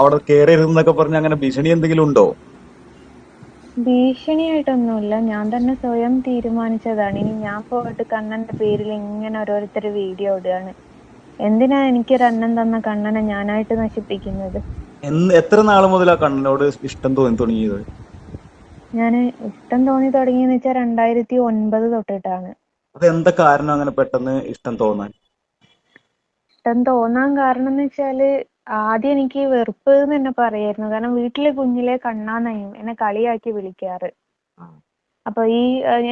അവിടെ കയറരുതെന്നൊക്കെ പറഞ്ഞ് അങ്ങനെ ഭീഷണി എന്തെങ്കിലും ഉണ്ടോ? ഭീഷണിയായിട്ടൊന്നുമില്ല. ഞാൻ തന്നെ സ്വയം തീരുമാനിച്ചതാണ്. ഇനി ഞാൻ പോയിട്ട് കണ്ണന്റെ പേരിൽ ഇങ്ങനെ ഓരോരുത്തർ വീഡിയോ ഇടുകയാണ്. എന്തിനാ എനിക്ക് രണ്ണൻ തന്ന കണ്ണനെ ഞാനായിട്ട് നശിപ്പിക്കുന്നത്? എത്ര നാൾ മുതലാ കണ്ണനോട് ഇഷ്ടം തോന്നി തുടങ്ങിയത്? ഞാൻ ഇഷ്ടം തോന്നി തുടങ്ങിയെന്ന് വെച്ചാൽ രണ്ടായിരത്തി ഒൻപത് തൊട്ടിട്ടാണ്. അതെന്താ കാരണം അങ്ങനെ പെട്ടെന്ന് ഇഷ്ടം തോന്നാൻ? ഇഷ്ടം തോന്നാൻ കാരണം എന്ന് വെച്ചാൽ ആദ്യം എനിക്ക് വെറുപ്പ് എന്ന് തന്നെ പറയായിരുന്നു. കാരണം വീട്ടിലെ കുഞ്ഞിലെ കണ്ണാന്നയും എന്നെ കളിയാക്കി വിളിക്കാറ്. അപ്പൊ ഈ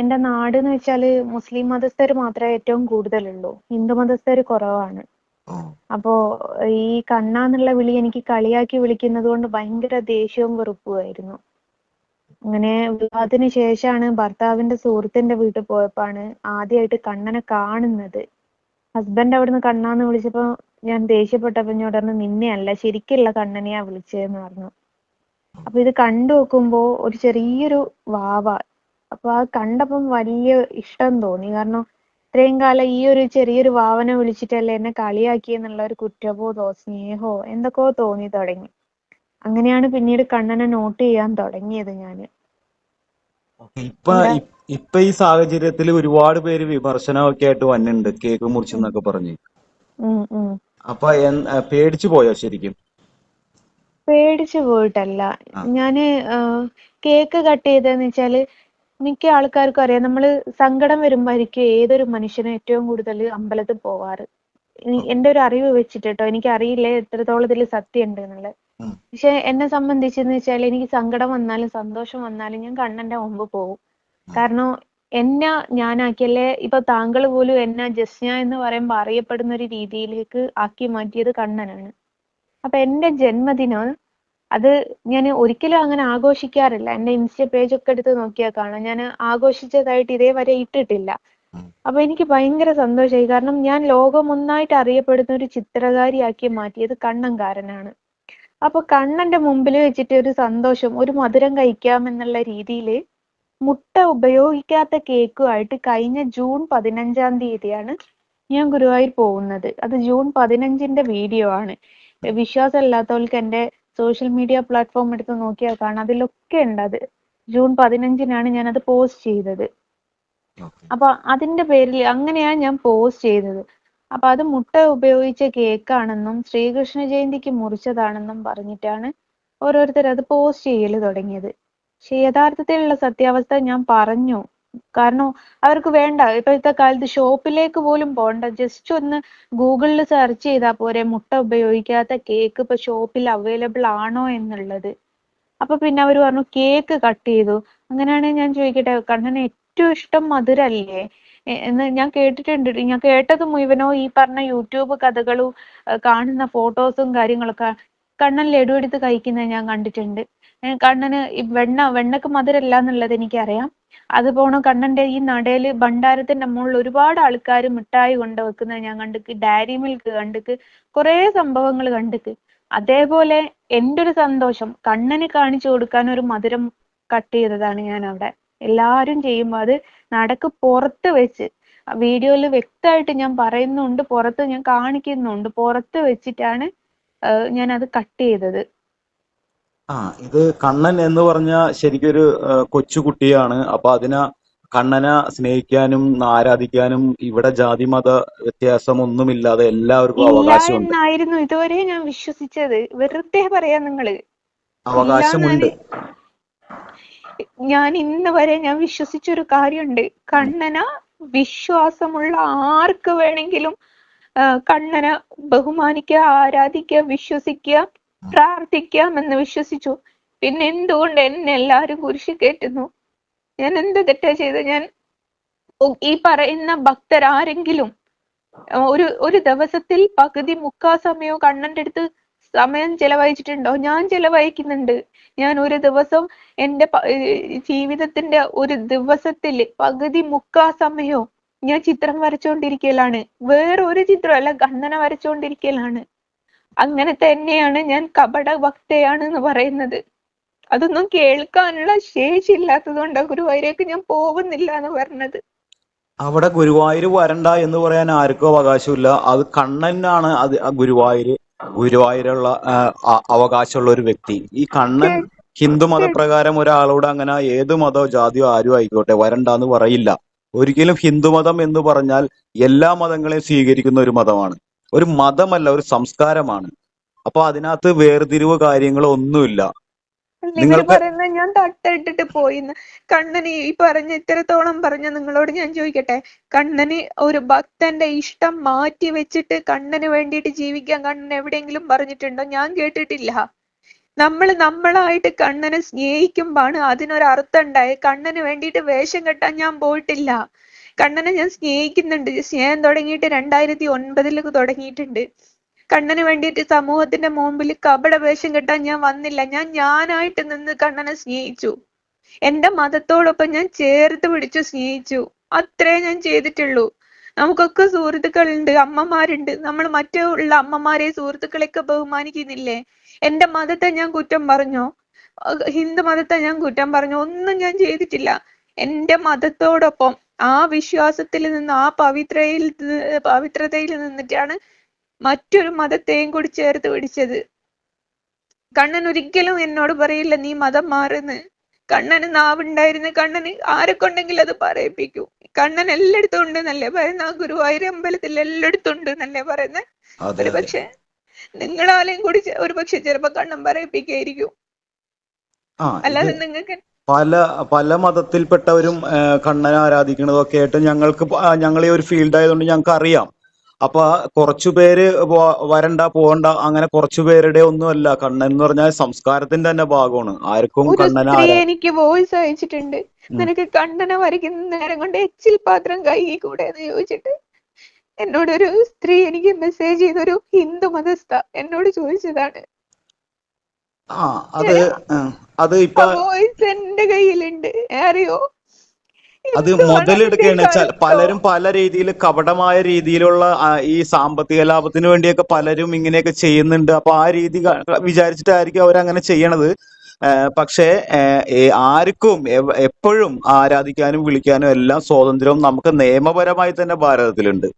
എന്റെ നാട് എന്ന് വെച്ചാൽ മുസ്ലിം മതസ്ഥര് മാത്രമേ ഏറ്റവും കൂടുതലുള്ളൂ. ഹിന്ദു മതസ്ഥര് കുറവാണ്. അപ്പോ ഈ കണ്ണാന്നുള്ള വിളി എനിക്ക് കളിയാക്കി വിളിക്കുന്നത് കൊണ്ട് ഭയങ്കര ദേഷ്യവും വെറുപ്പുമായിരുന്നു അങ്ങനെ വിവാഹത്തിന് ശേഷമാണ് ഭർത്താവിന്റെ സുഹൃത്തിന്റെ വീട്ടിൽ പോയപ്പോഴാണ് ആദ്യമായിട്ട് കണ്ണനെ കാണുന്നത്. ഹസ്ബൻഡ് അവിടുന്ന് കണ്ണാന്ന് വിളിച്ചപ്പോ ഞാൻ ദേഷ്യപ്പെട്ടപ്പോ ഞാൻ പറഞ്ഞു നിന്നെയല്ല ശരിക്കുള്ള കണ്ണനെയാ വിളിച്ചതെന്ന് പറഞ്ഞു. അപ്പൊ ഇത് കണ്ടു നോക്കുമ്പോ ഒരു ചെറിയൊരു വാവ. അപ്പൊ ആ കണ്ടപ്പം വലിയ ഇഷ്ടം തോന്നി. കാരണം ഇത്രയും കാലം ഈ ഒരു ചെറിയൊരു വാവനെ വിളിച്ചിട്ടല്ലേ എന്നെ കളിയാക്കി എന്നുള്ള ഒരു കുറ്റബോധമോ സ്നേഹോ എന്തൊക്കെയോ തോന്നി തുടങ്ങി. അങ്ങനെയാണ് പിന്നീട് കണ്ണനെ നോട്ട് ചെയ്യാൻ തുടങ്ങിയത് ഞാൻ. ഇപ്പൊ ഇപ്പൊ ഈ സാഹചര്യത്തിൽ ഒരുപാട് പേര് വിമർശനമൊക്കെ ആയിട്ട് വന്നിട്ടുണ്ട് കേക്ക് മുറിച്ചെന്നൊക്കെ പറഞ്ഞ്. അപ്പൊ പേടിച്ചു പോയോ ശരിക്കും? പേടിച്ചു പോയിട്ടല്ല. ഞാൻ കേക്ക് കട്ട് ചെയ്തതെന്ന് വെച്ചാൽ മിക്ക ആൾക്കാർക്കും അറിയാം. നമ്മൾ സങ്കടം വരുമ്പോഴായിരിക്കും ഏതൊരു മനുഷ്യനും ഏറ്റവും കൂടുതൽ അമ്പലത്തിൽ പോവാറ്. എന്റെ ഒരു അറിവ് വെച്ചിട്ട് കേട്ടോ എനിക്ക് അറിയില്ല എത്രത്തോളം ഇതിൽ സത്യം ഉണ്ട് എന്നുള്ളത്. പക്ഷെ എന്നെ സംബന്ധിച്ചെന്ന് വെച്ചാൽ എനിക്ക് സങ്കടം വന്നാലും സന്തോഷം വന്നാലും ഞാൻ കണ്ണന്റെ മുമ്പ് പോകും. കാരണം എന്നെ ഞാനാക്കിയല്ലേ? ഇപ്പൊ താങ്കൾ പോലും എന്നെ ജസ്ന എന്ന് പറയുമ്പോൾ അറിയപ്പെടുന്ന ഒരു രീതിയിലേക്ക് ആക്കി മാറ്റിയത് കണ്ണനാണ്. അപ്പൊ എന്റെ ജന്മദിനം അത് ഞാൻ ഒരിക്കലും അങ്ങനെ ആഘോഷിക്കാറില്ല. എന്റെ ഇൻസ്റ്റ പേജ് ഒക്കെ എടുത്ത് നോക്കിയാൽ കാണാം. ഞാൻ ആഘോഷിച്ചതായിട്ട് ഇതേവരെ ഇട്ടിട്ടില്ല. അപ്പൊ എനിക്ക് ഭയങ്കര സന്തോഷമായി. കാരണം ഞാൻ ലോകം ഒന്നായിട്ട് അറിയപ്പെടുന്ന ഒരു ചിത്രകാരിയാക്കി മാറ്റിയത് കണ്ണൻകാരനാണ്. അപ്പൊ കണ്ണന്റെ മുമ്പിൽ വെച്ചിട്ട് ഒരു സന്തോഷം ഒരു മധുരം കഴിക്കാം എന്നുള്ള രീതിയിൽ മുട്ട ഉപയോഗിക്കാത്ത കേക്കുമായിട്ട് കഴിഞ്ഞ ജൂൺ പതിനഞ്ചാം തീയതിയാണ് ഞാൻ ഗുരുവായൂർ പോകുന്നത്. അത് ജൂൺ പതിനഞ്ചിന്റെ വീഡിയോ ആണ്. വിശ്വാസമില്ലാത്തവർക്ക് എന്റെ സോഷ്യൽ മീഡിയ പ്ലാറ്റ്ഫോം എടുത്ത് നോക്കിയാൽ കാണാം. അതിലൊക്കെ ഉണ്ട് അത്. ജൂൺ പതിനഞ്ചിനാണ് ഞാൻ അത് പോസ്റ്റ് ചെയ്തത് അപ്പൊ അതിന്റെ പേരിൽ അങ്ങനെയാണ് ഞാൻ പോസ്റ്റ് ചെയ്തത്. അപ്പൊ അത് മുട്ട ഉപയോഗിച്ച കേക്കാണെന്നും ശ്രീകൃഷ്ണ ജയന്തിക്ക് മുറിച്ചതാണെന്നും പറഞ്ഞിട്ടാണ് ഓരോരുത്തർ അത് പോസ്റ്റ് ചെയ്യൽ തുടങ്ങിയത്. പക്ഷെ യഥാർത്ഥത്തിലുള്ള സത്യാവസ്ഥ ഞാൻ പറഞ്ഞു. കാരണം അവർക്ക് വേണ്ട. ഇപ്പോഴത്തെ കാലത്ത് ഷോപ്പിലേക്ക് പോലും പോണ്ട ജസ്റ്റ് ഒന്ന് ഗൂഗിളിൽ സെർച്ച് ചെയ്താൽ പോരെ മുട്ട ഉപയോഗിക്കാത്ത കേക്ക് ഇപ്പൊ ഷോപ്പിൽ അവൈലബിൾ ആണോ എന്നുള്ളത്. അപ്പൊ പിന്നെ അവർ പറഞ്ഞു കേക്ക് കട്ട് ചെയ്തു. അങ്ങനെയാണെങ്കിൽ ഞാൻ ചോദിക്കട്ടെ കണ്ണന് ഏറ്റവും ഇഷ്ടം മധുരല്ലേ? എന്ന് ഞാൻ കേട്ടിട്ടുണ്ട്. ഞാൻ കേട്ടത് മുഴുവനോ ഈ പറഞ്ഞ യൂട്യൂബ് കഥകളും കാണുന്ന ഫോട്ടോസും കാര്യങ്ങളൊക്കെ കണ്ണൻ ലഡു എടുത്ത് കഴിക്കുന്നത് ഞാൻ കണ്ടിട്ടുണ്ട്. കണ്ണന് വെണ്ണ വെണ്ണക്ക് മധുരല്ല എന്നുള്ളത് എനിക്കറിയാം അതുപോണ കണ്ണന്റെ ഈ നടയിൽ ഭണ്ഡാരത്തിന്റെ മുകളിൽ ഒരുപാട് ആൾക്കാർ മിഠായി കൊണ്ട് വെക്കുന്നത് ഞാൻ കണ്ടിക്ക് ഡയറി മിൽക്ക് കണ്ടിക്ക് കുറേ സംഭവങ്ങൾ കണ്ടിക്ക്. അതേപോലെ എന്റെ ഒരു സന്തോഷം കണ്ണന് കാണിച്ചു കൊടുക്കാൻ ഒരു മധുരം കട്ട് ചെയ്തതാണ് ഞാൻ അവിടെ എല്ലാരും ചെയ്യുമ്പോൾ അത് നടക്ക് പുറത്ത് വെച്ച് വീഡിയോയിൽ വ്യക്തമായിട്ട് ഞാൻ പറയുന്നുണ്ട് പുറത്ത് ഞാൻ കാണിക്കുന്നുണ്ട് പുറത്ത് വെച്ചിട്ടാണ് ഞാൻ അത് കട്ട് ചെയ്തത്. ആ ഇത് കണ്ണൻ എന്ന് പറഞ്ഞ ശരിക്കൊരു കൊച്ചു കൊച്ചുകുട്ടിയാണ്. അപ്പൊ അതിനെ കണ്ണനെ സ്നേഹിക്കാനും ആരാധിക്കാനും ഇവിടെ ജാതി മത വ്യത്യാസം ഒന്നുമില്ലാതെ എല്ലാവർക്കും അവകാശം അവകാശമുണ്ട്. എന്നായിരുന്നു ഇതുവരെ ഞാൻ വിശ്വസിച്ചത്. വെറുതെ പറയാ നിങ്ങൾ. അവകാശമുണ്ട്. ഞാൻ ഇന്ന് വരെ ഞാൻ വിശ്വസിച്ചൊരു കാര്യമുണ്ട്. കണ്ണന വിശ്വാസമുള്ള ആർക്ക് വേണമെങ്കിലും കണ്ണന കണ്ണനെ ബഹുമാനിക്കുക ആരാധിക്കുക വിശ്വസിക്കുക പ്രാർത്ഥിക്കാം എന്ന് വിശ്വസിച്ചു. പിന്നെ എന്തുകൊണ്ട് എന്നെ എല്ലാവരും കുരിശി കയറ്റുന്നു? ഞാൻ എന്ത് തെറ്റാ ചെയ്ത് ഞാൻ ഈ പറയുന്ന ഭക്തരാരെങ്കിലും ഒരു ഒരു ദിവസത്തിൽ പകുതി മുക്കാ സമയവും കണ്ണന്റെ അടുത്ത് സമയം ചെലവഴിച്ചിട്ടുണ്ടോ? ഞാൻ ചെലവഴിക്കുന്നുണ്ട്. ഞാൻ ഒരു ദിവസം എന്റെ ജീവിതത്തിന്റെ ഒരു ദിവസത്തിൽ പകുതി മുക്കാ സമയവും ഞാൻ ചിത്രം വരച്ചുകൊണ്ടിരിക്കലാണ് വേറെ ഒരു ചിത്രമല്ല കണ്ണനെ വരച്ചുകൊണ്ടിരിക്കലാണ് അങ്ങനെ തന്നെയാണ് ഞാൻ കപട ഭക്തയാണ് എന്ന് പറയുന്നത്. അതൊന്നും കേൾക്കാനുള്ള ശേഷി ഇല്ലാത്തത് കൊണ്ട് ഗുരുവായൂരേക്ക് ഞാൻ പോകുന്നില്ല എന്ന് പറഞ്ഞത്. അവിടെ ഗുരുവായൂർ വരണ്ട എന്ന് പറയാൻ ആർക്കും അവകാശമില്ല. അത് കണ്ണനാണ് അത് ഗുരുവായൂര് ഗുരുവായൂരുള്ള അവകാശമുള്ള ഒരു വ്യക്തി. ഈ കണ്ണൻ ഹിന്ദു മതപ്രകാരം ഒരാളോട് അങ്ങനെ ഏത് മതോ ജാതിയോ ആരും ആയിക്കോട്ടെ വരണ്ടെന്ന് പറയില്ല. ഒരിക്കലും ഹിന്ദുമതം എന്ന് പറഞ്ഞാൽ എല്ലാ മതങ്ങളെയും സ്വീകരിക്കുന്ന ഒരു മതമാണ്. ഒരു മതമല്ല ഒരു സംസ്കാരമാണ്. അപ്പൊ അതിനകത്ത് വേർതിരിവ് കാര്യങ്ങളോ ഒന്നുമില്ല. നിങ്ങൾ പറയുന്ന ഞാൻ തട്ടിട്ടിട്ട് പോയിന്ന്. കണ്ണന് ഈ പറഞ്ഞ ഇത്രത്തോളം പറഞ്ഞ നിങ്ങളോട് ഞാൻ ചോദിക്കട്ടെ? കണ്ണന് ഒരു ഭക്തന്റെ ഇഷ്ടം മാറ്റി വെച്ചിട്ട് കണ്ണന് വേണ്ടിയിട്ട് ജീവിക്കാൻ കണ്ണൻ എവിടെയെങ്കിലും പറഞ്ഞിട്ടുണ്ടോ? ഞാൻ കേട്ടിട്ടില്ല. നമ്മൾ നമ്മളായിട്ട് കണ്ണനെ സ്നേഹിക്കുമ്പാണ് അതിനൊരർത്ഥം ഉണ്ടായി കണ്ണന് വേണ്ടിയിട്ട് വേഷം കെട്ടാൻ ഞാൻ പോയിട്ടില്ല. കണ്ണനെ ഞാൻ സ്നേഹിക്കുന്നുണ്ട്. സ്നേഹം തുടങ്ങിയിട്ട് രണ്ടായിരത്തി ഒൻപതിലൊക്കെ തുടങ്ങിയിട്ടുണ്ട്. കണ്ണന് വേണ്ടിയിട്ട് സമൂഹത്തിന്റെ മുമ്പിൽ കപട വേഷം കെട്ടാൻ ഞാൻ വന്നില്ല. ഞാൻ ഞാനായിട്ട് നിന്ന് കണ്ണനെ സ്നേഹിച്ചു. എന്റെ മതത്തോടൊപ്പം ഞാൻ ചേർത്ത് പിടിച്ചു സ്നേഹിച്ചു. അത്രേ ഞാൻ ചെയ്തിട്ടുള്ളൂ. നമുക്കൊക്കെ സുഹൃത്തുക്കളുണ്ട് അമ്മമാരുണ്ട്. നമ്മൾ മറ്റുള്ള അമ്മമാരെ സുഹൃത്തുക്കളെയൊക്കെ ബഹുമാനിക്കുന്നില്ലേ? എന്റെ മതത്തെ ഞാൻ കുറ്റം പറഞ്ഞോ? ഹിന്ദു മതത്തെ ഞാൻ കുറ്റം പറഞ്ഞോ? ഒന്നും ഞാൻ ചെയ്തിട്ടില്ല. എന്റെ മതത്തോടൊപ്പം ആ വിശ്വാസത്തിൽ നിന്ന് ആ പവിത്രയിൽ പവിത്രതയിൽ നിന്നിട്ടാണ് മറ്റൊരു മതത്തെയും കൂടി ചേർത്ത് പിടിച്ചത്. കണ്ണൻ ഒരിക്കലും എന്നോട് പറയില്ല നീ മതം മാറുന്ന്. കണ്ണന് നാവുണ്ടായിരുന്ന. കണ്ണന് ആരെ കൊണ്ടെങ്കിലും അത് പറയിപ്പിക്കൂ. കണ്ണൻ എല്ലായിടത്തും ഉണ്ട് എന്നല്ലേ പറയുന്ന ആ ഗുരുവായൂർ അമ്പലത്തിൽ എല്ലായിടത്തും ഉണ്ട് എന്നല്ലേ പറയുന്നത് ഒരു പക്ഷെ നിങ്ങളാലെയും കൂടി ഒരു പക്ഷെ ചിലപ്പോ കണ്ണൻ പറയിപ്പിക്കായിരിക്കും. അല്ലാതെ നിങ്ങൾക്ക് പല പല മതത്തിൽപ്പെട്ടവരും കണ്ണനെ ആരാധിക്കുന്നതൊക്കെ ആയിട്ട് ഞങ്ങൾക്ക് ഞങ്ങൾ ഈ ഒരു ഫീൽഡ് ആയതുകൊണ്ട് ഞങ്ങൾക്ക് അറിയാം അപ്പൊ കുറച്ചു പേര് വരണ്ട പോകണ്ട അങ്ങനെ കുറച്ചു പേരുടെ ഒന്നുമല്ല. കണ്ണൻ എന്ന് പറഞ്ഞാൽ സംസ്കാരത്തിന്റെ തന്നെ ഭാഗമാണ്. ആർക്കും കണ്ണന എനിക്ക് വോയിസ് അയച്ചിട്ടുണ്ട്. നിനക്ക് കണ്ണനെ വരയ്ക്കുന്ന നേരം കൊണ്ട് എച്ചിൽ പാത്രം കൈ കൂടെ എന്ന് ചോദിച്ചിട്ട് എന്നോട് ഒരു സ്ത്രീ എനിക്ക് മെസ്സേജ് ചെയ്തൊരു ഹിന്ദു മതസ്ഥ എന്നോട് ചോദിച്ചതാണ്. ആ അത് അത് ഇപ്പൊ എന്റെ കയ്യിലുണ്ട്. അറിയോ? അത് മുതലെടുക്കുകയാണ് വെച്ചാൽ പലരും പല രീതിയിൽ കപടമായ രീതിയിലുള്ള ഈ സാമ്പത്തിക ലാഭത്തിന് വേണ്ടിയൊക്കെ പലരും ഇങ്ങനെയൊക്കെ ചെയ്യുന്നുണ്ട്. അപ്പൊ ആ രീതി വിചാരിച്ചിട്ടായിരിക്കും അവരങ്ങനെ ചെയ്യണത്. പക്ഷേ ആർക്കും എപ്പോഴും ആരാധിക്കാനും വിളിക്കാനും എല്ലാം സ്വാതന്ത്ര്യവും നമുക്ക് നിയമപരമായി തന്നെ ഭാരതത്തിലുണ്ട്.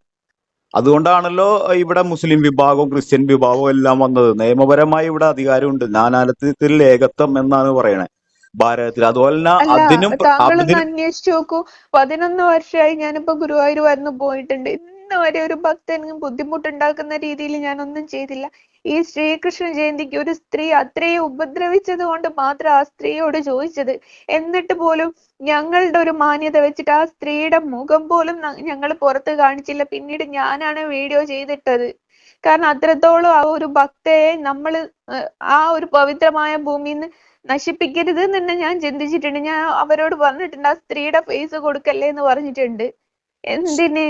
അതുകൊണ്ടാണല്ലോ ഇവിടെ മുസ്ലിം വിഭാഗവും ക്രിസ്ത്യൻ വിഭാഗവും എല്ലാം വന്നത്. നിയമപരമായി ഇവിടെ അധികാരമുണ്ട്. നാനാലത്തിൽ ഏകത്വം എന്നാണ് പറയണേ ഭാരതത്തിൽ. അതുപോലെ തന്നെ അതിനും അന്വേഷിച്ചു നോക്കൂ. പതിനൊന്ന് വർഷമായി ഞാനിപ്പോ ഗുരുവായൂർ വന്ന് പോയിട്ടുണ്ട്. ഇന്ന് വരെ ഒരു ഭക്തന് ബുദ്ധിമുട്ടുണ്ടാക്കുന്ന രീതിയിൽ ഞാൻ ഒന്നും ചെയ്തില്ല. ഈ ശ്രീകൃഷ്ണ ജയന്തിക്ക് ഒരു സ്ത്രീ അത്രയും ഉപദ്രവിച്ചത് കൊണ്ട് മാത്രം ആ സ്ത്രീയോട് ചോദിച്ചത്. എന്നിട്ട് പോലും ഞങ്ങളുടെ ഒരു മാന്യത വെച്ചിട്ട് ആ സ്ത്രീയുടെ മുഖം പോലും ഞങ്ങൾ പുറത്ത് കാണിച്ചില്ല. പിന്നീട് ഞാനാണ് വീഡിയോ ചെയ്തിട്ടത്. കാരണം അത്രത്തോളം ആ ഒരു ഭക്തയെ നമ്മൾ ആ ഒരു പവിത്രമായ ഭൂമിയിൽ നിന്ന് നശിപ്പിക്കരുത് എന്ന് ഞാൻ ചിന്തിച്ചിട്ടുണ്ട്. ഞാൻ അവരോട് പറഞ്ഞിട്ടുണ്ട് ആ സ്ത്രീയുടെ ഫേസ് കൊടുക്കല്ലേ എന്ന് പറഞ്ഞിട്ടുണ്ട്. എന്തിന്?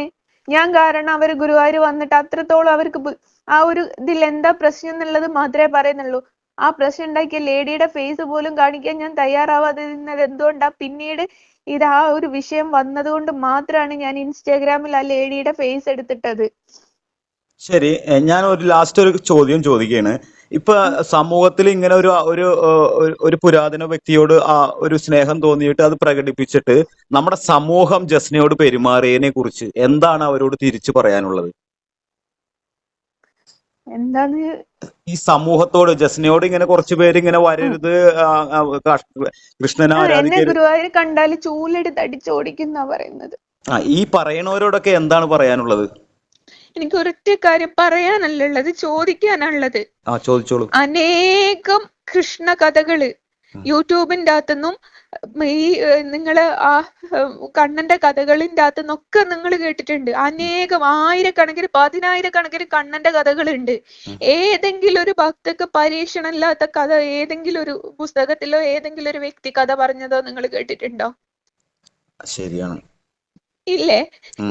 ഞാൻ കാരണം അവർ ഗുരുവായൂർ വന്നിട്ട് അത്രത്തോളം അവർക്ക് ആ ഒരു ഇതിൽ എന്താ പ്രശ്നം എന്നുള്ളത് മാത്രമേ പറയുന്നുള്ളൂ. ആ പ്രശ്നം ഉണ്ടാക്കിയ ലേഡിയുടെ ഫേസ് പോലും കാണിക്കാൻ ഞാൻ തയ്യാറാവാതെ നിന്നത് എന്തുകൊണ്ടാ? പിന്നീട് ഇത് ആ ഒരു വിഷയം വന്നതുകൊണ്ട് മാത്രമാണ് ഞാൻ ഇൻസ്റ്റാഗ്രാമിൽ ആ ലേഡിയുടെ ഫേസ് എടുത്തിട്ടത്. ശരി ഞാൻ ഒരു ലാസ്റ്റ് ഒരു ചോദ്യം ചോദിക്കുകയാണ് ഇപ്പൊ സമൂഹത്തിൽ ഇങ്ങനെ ഒരു ഒരു ഒരു- പുരാതന വ്യക്തിയോട് ആ ഒരു സ്നേഹം തോന്നിയിട്ട് അത് പ്രകടിപ്പിച്ചിട്ട് നമ്മുടെ സമൂഹം ജസ്നയോട് പെരുമാറിയതിനെ കുറിച്ച് എന്താണ് അവരോട് തിരിച്ചു പറയാനുള്ളത്? എന്താണ് ഈ സമൂഹത്തോട് ജസ്നയോട് ഇങ്ങനെ കുറച്ചു പേര് ഇങ്ങനെ വരരുത് കൃഷ്ണനെ ഗുരുവായൂർ കണ്ടാൽ ചൂലെടുത്ത് അടിച്ചോടിക്കുന്ന പറയുന്നത്. ആ ഈ പറയണവരോടൊക്കെ എന്താണ് പറയാനുള്ളത്? എനിക്ക് ഒരൊറ്റ കാര്യം പറയാനല്ല ഉള്ളത് ചോദിക്കാനുള്ളത് അനേകം കൃഷ്ണ കഥകൾ യൂട്യൂബിന്റെ അകത്തുനിന്നും ഈ നിങ്ങൾ ആ കണ്ണന്റെ കഥകളിന്റെ അകത്തുനിന്നൊക്കെ നിങ്ങൾ കേട്ടിട്ടുണ്ട്. അനേകം ആയിരക്കണക്കിന് പതിനായിരക്കണക്കിന് കണ്ണന്റെ കഥകളുണ്ട്. ഏതെങ്കിലും ഒരു ഭക്തക്ക് പരീക്ഷണമില്ലാത്ത കഥ ഏതെങ്കിലും ഒരു പുസ്തകത്തിലോ ഏതെങ്കിലും ഒരു വ്യക്തി കഥ പറഞ്ഞതോ നിങ്ങൾ കേട്ടിട്ടുണ്ടോ? ശരിയാണ്. ഇല്ലേ?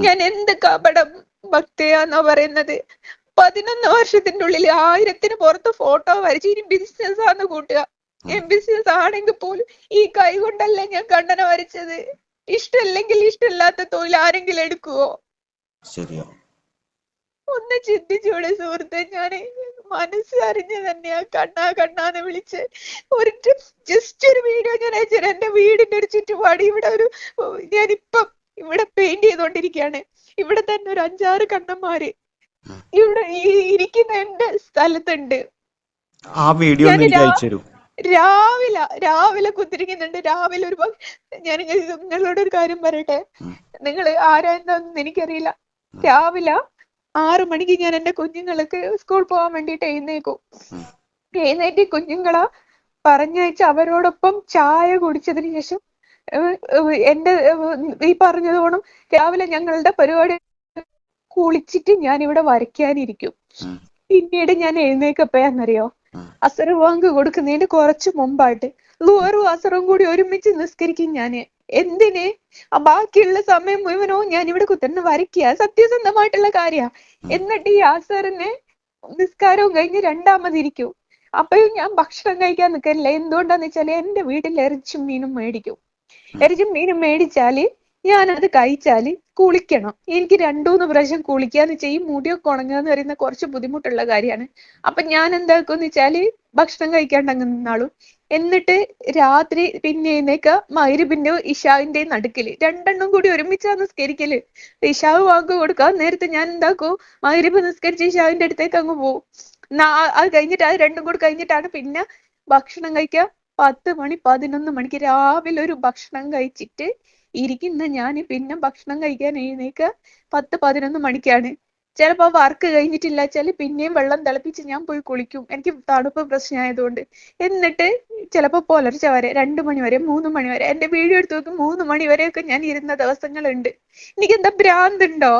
ഞാൻ എന്ത് കപടം ഭക്തയാന്നോ പറയുന്നത്. പതിനൊന്ന് വർഷത്തിന്റെ ഉള്ളിൽ ആയിരത്തിന് പുറത്ത് ഫോട്ടോ വരച്ച് ഇനി ബിസിനസ് ആന്ന് കൂട്ടുക. ബിസിനസ് ആണെങ്കിൽ പോലും ഈ കൈ കൊണ്ടല്ല ഞാൻ കണ്ണന വരച്ചത്? ഇഷ്ടല്ലെങ്കിൽ ഇഷ്ടമില്ലാത്ത തൊഴിൽ ആരെങ്കിലും എടുക്കുവോ? ശരിയാ. ഒന്ന് ചിന്തിച്ചൂടെ സുഹൃത്തെ ഞാൻ മനസ്സറിഞ്ഞ് തന്നെയാ കണ്ണാ കണ്ണാന്ന് വിളിച്ച്. ഒരു ജസ്റ്റ് ഒരു വീഡിയോ ഞാൻ അയച്ചു എന്റെ വീടിന്റെ ഒരു ചുറ്റുപാട്. ഇവിടെ ഒരു ഞാനിപ്പം ഇവിടെ പെയിന്റ് ചെയ്തോണ്ടിരിക്കുകയാണ് ഇവിടെ തന്നെ ഒരു അഞ്ചാറ് കണ്ണന്മാര്. ഇവിടെ ഈ ഇരിക്കുന്ന എന്റെ സ്ഥലത്തുണ്ട്. ആ വീഡിയോ രാവിലെ രാവിലെ കുത്തിരിക്കുന്നുണ്ട്. രാവിലെ ഒരു ഞാൻ നിങ്ങളോട് ഒരു കാര്യം പറയട്ടെ? നിങ്ങൾ ആരാ എനിക്കറിയില്ല. രാവിലെ ആറു മണിക്ക് ഞാൻ എന്റെ കുഞ്ഞുങ്ങൾക്ക് സ്കൂൾ പോകാൻ വേണ്ടിട്ട് എഴുന്നേക്കും എഴുന്നേറ്റ് കുഞ്ഞുങ്ങളെ പറഞ്ഞയച്ച് അവരോടൊപ്പം ചായ കുടിച്ചതിന് ശേഷം എന്റെ ഈ പറഞ്ഞതോണം രാവിലെ ഞങ്ങളുടെ പരിപാടി കുളിച്ചിട്ട് ഞാൻ ഇവിടെ വരയ്ക്കാനിരിക്കും പിന്നീട് ഞാൻ എഴുന്നേക്കപ്പോയാന്നറിയോ ഉം. അസർ വാങ്ക് കൊടുക്കുന്നതിന് കുറച്ച് മുമ്പായിട്ട് ലുവറും അസറും കൂടി ഒരുമിച്ച് നിസ്കരിക്കും ഞാൻ. എന്തിന്? ബാക്കിയുള്ള സമയം മുഴുവനോ ഞാൻ ഇവിടെ കുത്തന്നെ വരയ്ക്കുക. സത്യസന്ധമായിട്ടുള്ള കാര്യ. എന്നിട്ട് ഈ അസറിന് നിസ്കാരവും കഴിഞ്ഞ് രണ്ടാമതിരിക്കും അപ്പോഴും ഞാൻ ഭക്ഷണം കഴിക്കാൻ നിൽക്കില്ല എന്തുകൊണ്ടാന്ന് വെച്ചാൽ എന്റെ വീട്ടിൽ ഇറച്ചും മീനും മേടിക്കും. ഇറച്ചും മീനും മേടിച്ചാൽ ഞാൻ അത് കഴിച്ചാൽ കുളിക്കണം. എനിക്ക് രണ്ടൂന്ന് പ്രാവശ്യം കുളിക്കാന്ന് ഈ മുടിയൊക്കെ ഉണങ്ങുക എന്ന് പറയുന്ന കുറച്ച് ബുദ്ധിമുട്ടുള്ള കാര്യമാണ്. അപ്പൊ ഞാൻ എന്താക്കുമെന്ന് വെച്ചാൽ ഭക്ഷണം കഴിക്കാണ്ട് അങ്ങ് നിന്നാളും. എന്നിട്ട് രാത്രി പിന്നെ എഴുന്നേക്ക മൈരുബിന്റെ ഇഷാവിന്റെ നടുക്കിൽ രണ്ടെണ്ണം കൂടി ഒരുമിച്ചാ നിസ്കരിക്കൽ. ഇഷാവ് വാങ്ങി കൊടുക്കാൻ നേരത്തെ ഞാൻ എന്താക്കൂ? മൈരുബ് നിസ്കരിച്ച് ഇഷാവിന്റെ അടുത്തേക്ക് അങ്ങ് പോകും അത് കഴിഞ്ഞിട്ട് അത് രണ്ടും കൂടി കഴിഞ്ഞിട്ടാണ് പിന്നെ ഭക്ഷണം കഴിക്കുക. പത്ത് മണി പതിനൊന്ന് മണിക്ക് രാവിലെ ഒരു ഭക്ഷണം കഴിച്ചിട്ട് ഇരിക്കുന്ന ഞാൻ പിന്നെ ഭക്ഷണം കഴിക്കാൻ എഴുന്നേക്ക പത്ത് പതിനൊന്ന് മണിക്കാണ്. ചിലപ്പോ വർക്ക് കഴിഞ്ഞിട്ടില്ല ചില പിന്നെയും വെള്ളം തിളപ്പിച്ച് ഞാൻ പോയി കുളിക്കും. എനിക്ക് തണുപ്പ് പ്രശ്നമായതുകൊണ്ട്. എന്നിട്ട് ചിലപ്പോ പുലർച്ചെ വരെ രണ്ടു മണി വരെ മൂന്ന് മണി വരെ എന്റെ വീഡിയോ എടുത്ത് നോക്കും മൂന്ന് മണി വരെയൊക്കെ ഞാൻ ഇരുന്ന ദിവസങ്ങളുണ്ട്. എനിക്ക് എന്താ ഭ്രാന്തുണ്ടോ?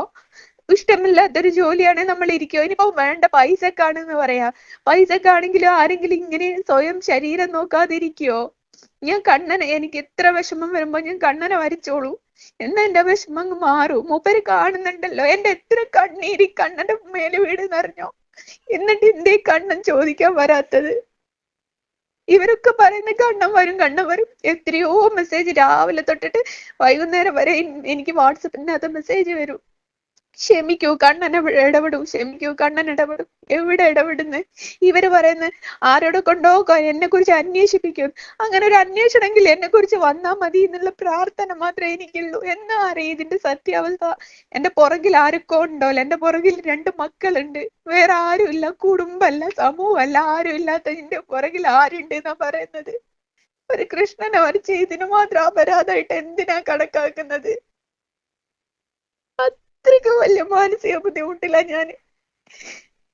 ഇഷ്ടമില്ലാത്തൊരു ജോലിയാണ് നമ്മൾ ഇരിക്കുക. ഇനിയിപ്പോ വേണ്ട പൈസക്കാണെന്ന് പറയാ. പൈസക്കാണെങ്കിലും ആരെങ്കിലും ഇങ്ങനെ സ്വയം ശരീരം നോക്കാതിരിക്കോ? ഞാൻ കണ്ണനെ എനിക്ക് എത്ര വിഷമം വരുമ്പോ ഞാൻ കണ്ണനെ വരച്ചോളൂ. എന്നാ എന്റെ വിഷമം അങ്ങ് മാറും. മൂപ്പര് കാണുന്നുണ്ടല്ലോ എന്റെ എത്ര കണ്ണീര് കണ്ണന്റെ മേലെ വീട് നിറഞ്ഞോ എന്നിട്ട് എന്തേ കണ്ണൻ ചോദിക്കാൻ വരാത്തത്? ഇവരൊക്കെ പറയുന്ന കണ്ണം വരും കണ്ണം വരും. എത്രയോ മെസ്സേജ് രാവിലെ തൊട്ടിട്ട് വൈകുന്നേരം വരെ എനിക്ക് വാട്സപ്പിനകത്ത് മെസ്സേജ് വരും. ക്ഷമിക്കൂ കണ്ണൻ ഇടപെടും ക്ഷമിക്കൂ കണ്ണൻ ഇടപെടും. എവിടെ ഇടപെടുന്നു? ഇവർ പറയുന്നു ആരോടെ കൊണ്ടോ എന്നെ കുറിച്ച് അന്വേഷിപ്പിക്കും. അങ്ങനെ ഒരു അന്വേഷണമെങ്കിൽ എന്നെ കുറിച്ച് വന്നാ മതി എന്നുള്ള പ്രാർത്ഥന മാത്രമേ എനിക്കുള്ളൂ. എന്നാ അറിയ ഇതിന്റെ സത്യാവസ്ഥ? എന്റെ പുറകിൽ ആരൊക്കെ ഉണ്ടോ? എന്റെ പുറകിൽ രണ്ട് മക്കളുണ്ട്. വേറെ ആരുമില്ല. കുടുംബമല്ല സമൂഹമല്ല ആരും ഇല്ലാത്തതിന്റെ പുറകിൽ ആരുണ്ട് എന്നാ പറയുന്നത്? ഒരു കൃഷ്ണനെ വരച്ച് ഇതിന് മാത്രം അപരാധമായിട്ട് എന്തിനാ കണക്കാക്കുന്നത്? അത്രയ്ക്ക് വലിയ മാനസിക ബുദ്ധിമുട്ടില്ല ഞാൻ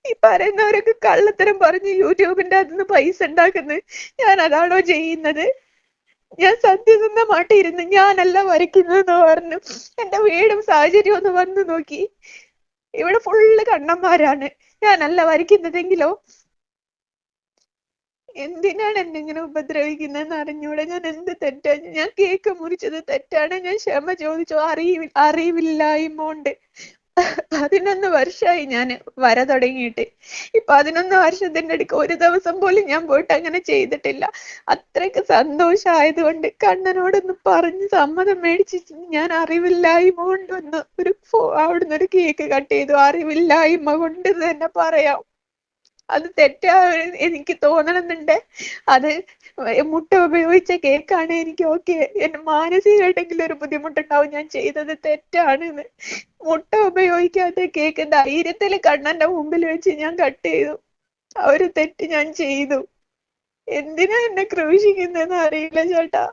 ഈ പറയുന്നവരൊക്കെ കള്ളത്തരം പറഞ്ഞ് യൂട്യൂബിന്റെ അതിന്ന് പൈസ ഉണ്ടാക്കുന്നത് ഞാൻ അതാണോ ചെയ്യുന്നത്? ഞാൻ സത്യസന്ധമായിട്ട് ഇരുന്ന് ഞാനല്ല വരയ്ക്കുന്നതെന്ന് പറഞ്ഞു. എന്റെ വീടും സാഹചര്യവും ഒന്ന് വന്നു നോക്കി. ഇവിടെ ഫുള്ള് കണ്ണന്മാരാണ്. ഞാനല്ല വരയ്ക്കുന്നതെങ്കിലോ? എന്തിനാണ് എന്നെ ഇങ്ങനെ ഉപദ്രവിക്കുന്നതെന്ന് അറിഞ്ഞൂടെ? ഞാൻ എന്ത് തെറ്റാണ് ഞാൻ കേക്ക് മുറിച്ചത് തെറ്റാണ്. ഞാൻ ക്ഷമ ചോദിച്ചു. അറിയി അറിവില്ലായ്മ കൊണ്ട് പതിനൊന്ന് വർഷമായി ഞാൻ വര തുടങ്ങിയിട്ട്. ഈ പതിനൊന്ന് വർഷത്തിന്റെ അടുക്ക് ഒരു ദിവസം പോലും ഞാൻ പോയിട്ട് അങ്ങനെ ചെയ്തിട്ടില്ല. അത്രയ്ക്ക് സന്തോഷമായതുകൊണ്ട് കണ്ണനോടൊന്ന് പറഞ്ഞ് സമ്മതം മേടിച്ച് ഞാൻ അറിവില്ലായ്മ കൊണ്ട് ഒന്ന് ഒരു അവിടുന്ന് ഒരു കേക്ക് കട്ട് ചെയ്തു. അറിവില്ലായ്മ കൊണ്ട് തന്നെ പറയാം. അത് തെറ്റാ എനിക്ക് തോന്നണമെന്നുണ്ട്. അത് മുട്ട ഉപയോഗിച്ച കേക്കാണ് എനിക്ക് ഓക്കെ. എന്നെ മാനസികമായിട്ടെങ്കിലും ഒരു ബുദ്ധിമുട്ടുണ്ടാവും. ഞാൻ ചെയ്തത് തെറ്റാണെന്ന്. മുട്ട ഉപയോഗിക്കാത്ത കേക്ക് ധൈര്യത്തിൽ കണ്ണന്റെ മുമ്പിൽ വെച്ച് ഞാൻ കട്ട് ചെയ്തു. ആ ഒരു തെറ്റ് ഞാൻ ചെയ്തു. എന്തിനാ എന്നെ ക്രൂശിക്കുന്നെന്ന് അറിയില്ല ചേട്ടാ.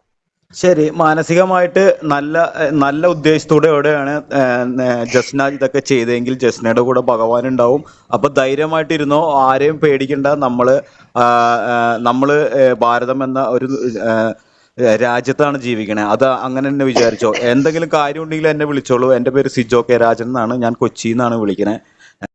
ശരി മാനസികമായിട്ട് നല്ല നല്ല ഉദ്ദേശത്തോടെ എവിടെയാണ് ജസ്ന ഇതൊക്കെ ചെയ്തെങ്കിൽ ജസ്നയുടെ കൂടെ ഭഗവാൻ ഉണ്ടാവും അപ്പൊ ധൈര്യമായിട്ടിരുന്നോ ആരെയും പേടിക്കണ്ട നമ്മൾ നമ്മൾ ഭാരതം എന്ന ഒരു രാജ്യത്താണ് ജീവിക്കണേ. അത് അങ്ങനെ തന്നെ വിചാരിച്ചോ. എന്തെങ്കിലും കാര്യം ഉണ്ടെങ്കിൽ എന്നെ വിളിച്ചോളൂ. എന്റെ പേര് സിജോ കെ രാജൻ എന്നാണ്. ഞാൻ കൊച്ചിയിൽ നിന്നാണ് വിളിക്കണേ.